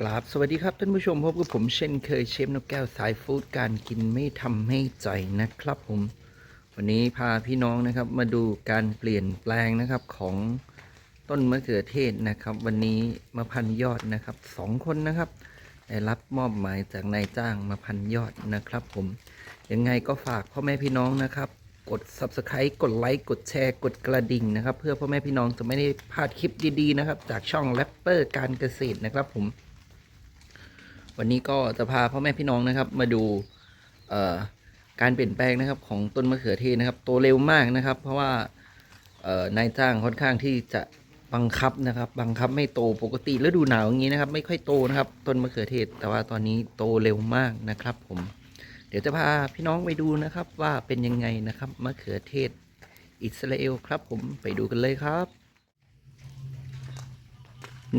กราบสวัสดีครับท่านผู้ชมพบกับผมเช่นเคยเชฟนกแก้วสายฟู้ดการกินไม่ทำให้ใจนะครับผม วันนี้พาพี่น้องนะครับมาดูการเปลี่ยนแปลงนะครับของต้นมะเขือเทศนะครับ วันนี้มาพันยอดนะครับสองคนนะครับได้รับมอบหมายจากนายจ้างมาพันยอดนะครับผมยังไงก็ฝากพ่อแม่พี่น้องนะครับ กด subscribe กดไลค์กดแชร์กดกระดิ่งนะครับ เพื่อพ่อแม่พี่น้องจะไม่ได้พลาดคลิปดีๆนะครับ จากช่องแรปเปอร์การเกษตรนะครับผม วันนี้ก็จะพาพ่อแม่พี่น้องนะครับ มาดูการเปลี่ยนแปลงนะครับของต้นมะเขือเทศนะครับโตเร็วมากนะครับ เพราะว่านายจ้างค่อนข้างที่จะบังคับนะครับ บังคับไม่โตปกติฤดูหนาวอย่างนี้นะครับ ไม่ค่อยโตนะครับ ต้นมะเขือเทศ แต่ว่าตอนนี้โตเร็วมากนะครับ ผม เดี๋ยวจะพาพี่น้องไปดูนะครับ ว่าเป็นยังไงนะครับมะเขือเทศ อิสราเอลครับ ผมไปดูกันเลยครับ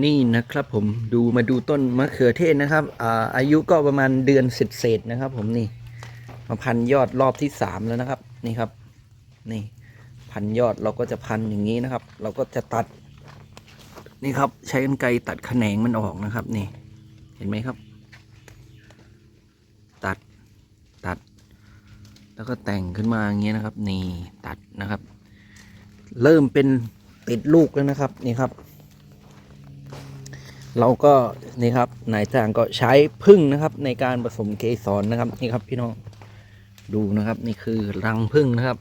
นี่นะครับผมดูมาดูต้นมะเขือเทศนะครับอาอายุก็ประมาณเดือนเศษๆนะครับ ผมนี่มาพันยอดรอบที่สามแล้วนะครับ นี่ครับ นี่พันยอดเราก็จะพันอย่างนี้นะครับ เราก็จะตัด นี่ครับ ใช้กรรไกรตัดแขนงมันออกนะครับ นี่ เห็นไหมครับ ตัดตัด แล้วก็แต่งขึ้นมาอย่างเงี้ยนะครับ นี่ตัดนะครับ เริ่มเป็นติดลูกแล้วนะครับ นี่ครับ เราก็นี่ครับนายจ้างก็ใช้พึ่งนะครับ ในการผสมเกสรนะครับนี่ครับพี่น้องดูนะครับ นี่คือรังพึ่งนะครับ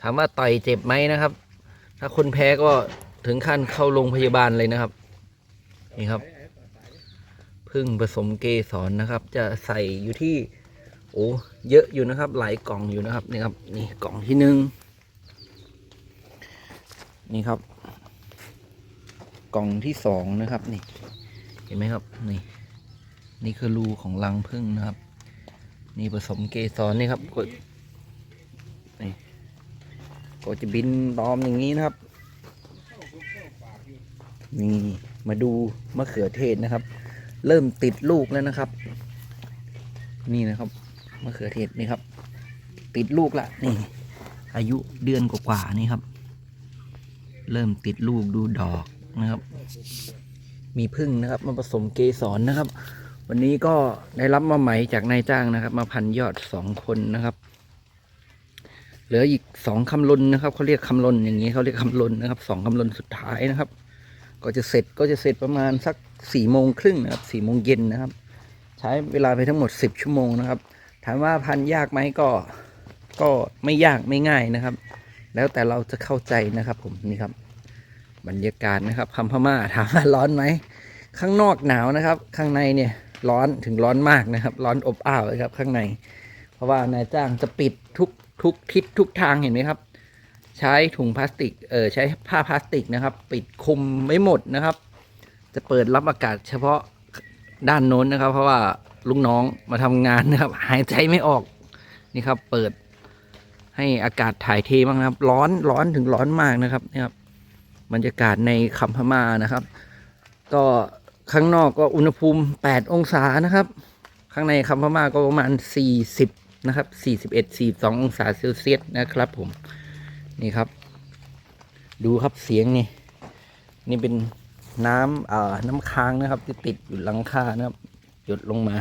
ถามว่าต่อยเจ็บไหมนะครับ ถ้าคนแพ้ก็ถึงขั้นเข้าโรงพยาบาลเลยนะครับ นี่ครับพึ่งผสมเกสรนะครับ จะใส่อยู่ที่โอ้เยอะอยู่นะครับ หลายกล่องอยู่นะครับนี่ครับ นี่กล่องที่หนึ่งนี่ครับ กล่องที่สองนะครับนี่ เห็นไหมครับนี่ นี่คือรูของรังผึ้งนะครับ นี่ผสมเกสรนี่ครับกดนี่ก็จะบินตอมอย่างนี้นะครับ นี่มาดูมะเขือเทศนะครับ เริ่มติดลูกแล้วนะครับ นี่นะครับมะเขือเทศนี่ครับ ติดลูกละนี่ อายุเดือนกว่าๆนี่ครับ เริ่มติดลูกดูดอก นะครับ มีพึ่งนะครับ มาผสมเกสรนะครับ วันนี้ก็ได้รับมาไหมจากนายจ้างนะครับ มาพันยอดสองคนนะครับ เหลืออีกสองคำลนนะครับเขาเรียกคำลนอย่างนี้เขาเรียกคำลนนะครับสองคำลนสุดท้ายนะครับ ก็จะเสร็จก็จะเสร็จประมาณสักสี่โมงครึ่งนะครับสี่โมงเย็นนะครับ ใช้เวลาไปทั้งหมดสิบชั่วโมงนะครับ ถามว่าพันยากไหมก็ก็ไม่ยากไม่ง่ายนะครับ แล้วแต่เราจะเข้าใจนะครับผมนี่ครับ บรรยากาศนะครับคำพม่าถามว่าร้อนไหม ข้างนอกหนาวนะครับ ข้างในเนี่ยร้อนถึงร้อนมากนะครับ ร้อนอบอ้าวเลยครับ ข้างใน เพราะว่านายจ้างจะปิดทุกทุกทิศทุกทางเห็นไหมครับ ใช้ถุงพลาสติกเออใช้ผ้าพลาสติกนะครับ ปิดคุมไม่หมดนะครับ จะเปิดรับอากาศเฉพาะด้านโน้นนะครับ เพราะว่าลูกน้องมาทำงานนะครับ หายใจไม่ออกนี่ครับ เปิดให้อากาศถ่ายเทบ้างนะครับ ร้อนร้อนถึงร้อนมากนะครับนี่ครับ บรรยากาศในคำพม่านะครับ ก็ข้างนอกก็อุณหภูมิ 8 องศานะครับ ข้างในคำพม่าก็ประมาณ 40 นะครับ 41 42 องศาเซลเซียสนะครับผม นี่ครับ ดูครับเสียงนี่ นี่เป็นน้ำเอ่อน้ำค้างนะครับ ที่ติดอยู่หลังคานะครับ หยดลงมา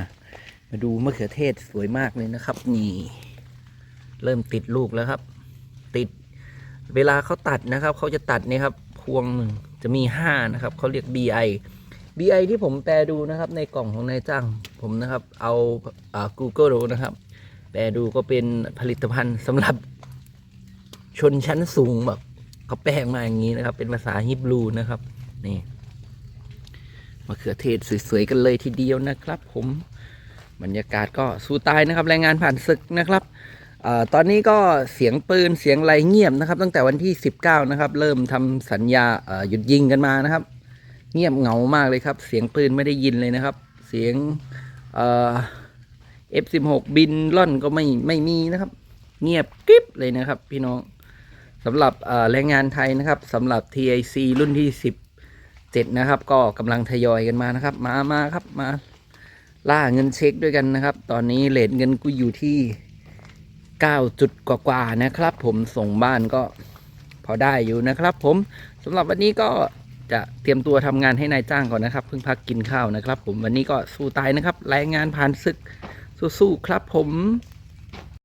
มาดูมะเขือเทศสวยมากเลยนะครับ นี่ เริ่มติดลูกแล้วครับ ติดเวลาเขาตัดนะครับ เขาจะตัดนี่ครับ พวงหนึ่งจะมีห้านะครับเขาเรียก BI BI ที่ผมแปลดูนะครับในกล่องของนายจ้างผมนะครับ เอาอ่า Google ดูนะครับ แปลดูก็เป็นผลิตภัณฑ์สำหรับชนชั้นสูงแบบเขาแปลงมาอย่างนี้นะครับ เป็นภาษาฮิบรูนะครับนี่มะเขือเทศสวยๆกันเลยทีเดียวนะครับ ผมบรรยากาศก็สู้ตายนะครับแรงงานผ่านศึกนะครับ ตอนนี้ก็เสียงปืนเสียงอะไรเงียบนะครับ ตั้งแต่วันที่ 19 นะครับ เริ่มทำสัญญาหยุดยิงกันมานะครับ เงียบเหงามากเลยครับ เสียงปืนไม่ได้ยินเลยนะครับ เสียงเอ่อ F16 บินล่อนก็ไม่ไม่มีนะครับ เงียบกริบเลยนะครับ พี่น้องสำหรับแรงงานไทยนะครับสำหรับ TIC รุ่นที่ 17 นะครับ ก็กำลังทยอยกันมานะครับ มามาครับมาล่าเงินเช็คด้วยกันนะครับ ตอนนี้เลทเงินกูอยู่ที่ 9 จุดกว่าๆนะครับ ผมส่งบ้านก็พอได้อยู่นะครับ ผมสำหรับวันนี้ก็จะเตรียมตัวทำงานให้นายจ้างก่อนนะครับ เพิ่งพักกินข้าวนะครับ ผมวันนี้ก็สู้ตายนะครับรายงานผ่านศึกสู้ๆครับ ผม